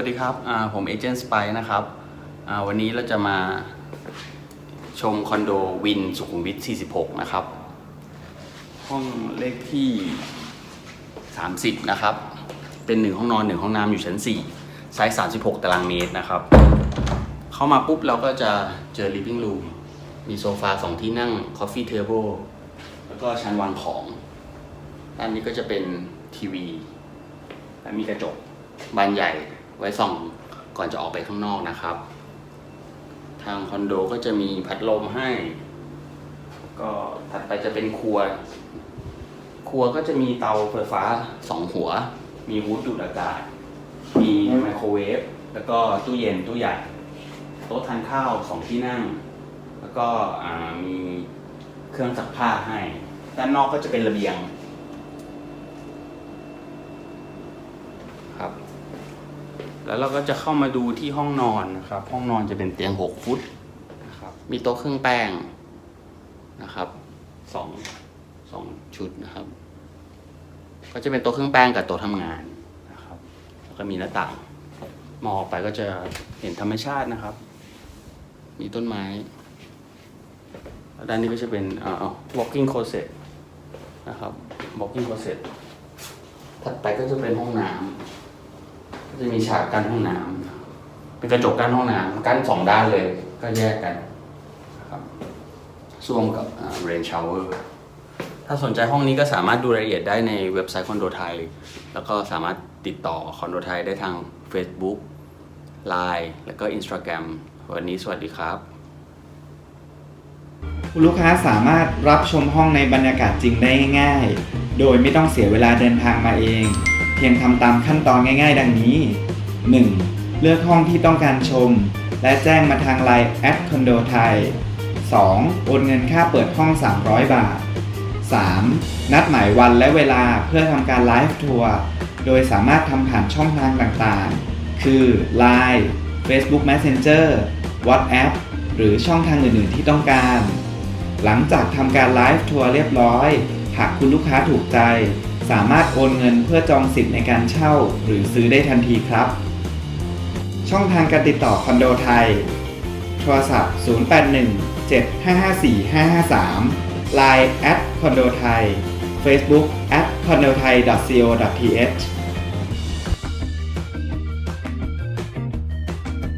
วัสดีครับ ผมเอเจนต์สไปนะครับ วันนี้เราจะมาชมคอนโดวินสุขุมวิท 46 นะครับ ห้องเลขที่ 30 นะครับ เป็นหนึ่งห้องนอนหนึ่งห้องน้ำอยู่ชั้น 4 ไซส์ 36 ตารางเมตรนะครับ เข้ามาปุ๊บเราก็จะเจอ living room มีโซฟาสองที่นั่ง coffee table แล้วก็ชั้นวางของ ด้านนี้ก็จะเป็นทีวี และมีกระจกบานใหญ่ ไว้ส่องก่อนจะออกไปข้างนอกนะครับ ทางคอนโดก็จะมีพัดลมให้ ก็ถัดไปจะเป็นครัว ครัวก็จะมีเตาไฟฟ้าสองหัว มีฮูดดูดอากาศ มีไมโครเวฟ แล้วก็ตู้เย็นตู้ใหญ่ โต๊ะทานข้าวสองที่นั่ง แล้วก็มีเครื่องซักผ้าให้ ด้านนอกก็จะเป็นระเบียงครับ แล้วเราก็จะเข้ามาดูที่ห้องนอนนะครับ ห้องนอนจะเป็นเตียง6ฟุตนะครับ มีโต๊ะเครื่องแป้งนะครับสองสองชุดนะครับ ก็จะเป็นโต๊ะเครื่องแป้งกับโต๊ะทำงานนะครับ แล้วก็มีหน้าต่าง มองออกไปก็จะเห็นธรรมชาตินะครับ มีต้นไม้ด้านนี้ก็จะเป็นอ่า walking closet นะครับ walking closet ถัดไปก็จะเป็นห้องน้ำ จะมีฉากกั้นห้องน้ำเป็นกระจกกั้นห้องน้ำกั้นสองด้านเลย ก็แยกกันครับส้วมกับเรนชาวเวอร์ถ้าสนใจห้องนี้ก็สามารถดูรายละเอียดได้ในเว็บไซต์คอนโดไทย แล้วก็สามารถติดต่อคอนโดไทยได้ทาง Facebook Line แล้วก็ Instagram วันนี้สวัสดีครับ คุณลูกค้าสามารถรับชมห้องในบรรยากาศจริงได้ง่ายๆโดยไม่ต้องเสียเวลาเดินทางมาเอง เพียงทำตามขั้นตอนง่ายๆ ดังนี้ 1. เลือกห้องที่ต้องการชม และแจ้งมาทาง Line แอดคอนโดไทย 2. โอนเงินค่าเปิดห้อง 300 บาท 3. นัดหมายวันและเวลาเพื่อทำการไลฟ์ทัวร์ โดยสามารถทำผ่านช่องทางต่างๆ คือ Line Facebook Messenger WhatsApp หรือช่องทางอื่นๆที่ต้องการ หลังจากทำการไลฟ์ทัวร์เรียบร้อย หากคุณลูกค้าถูกใจ สามารถโอนเงินเพื่อจองสิทธิ์ในการเช่า หรือซื้อได้ทันทีครับ ช่องทางการติดต่อคอนโดไทย โทรศัพท์ 081 7554 553 Line at คอนโดไทย Facebook at condothai co th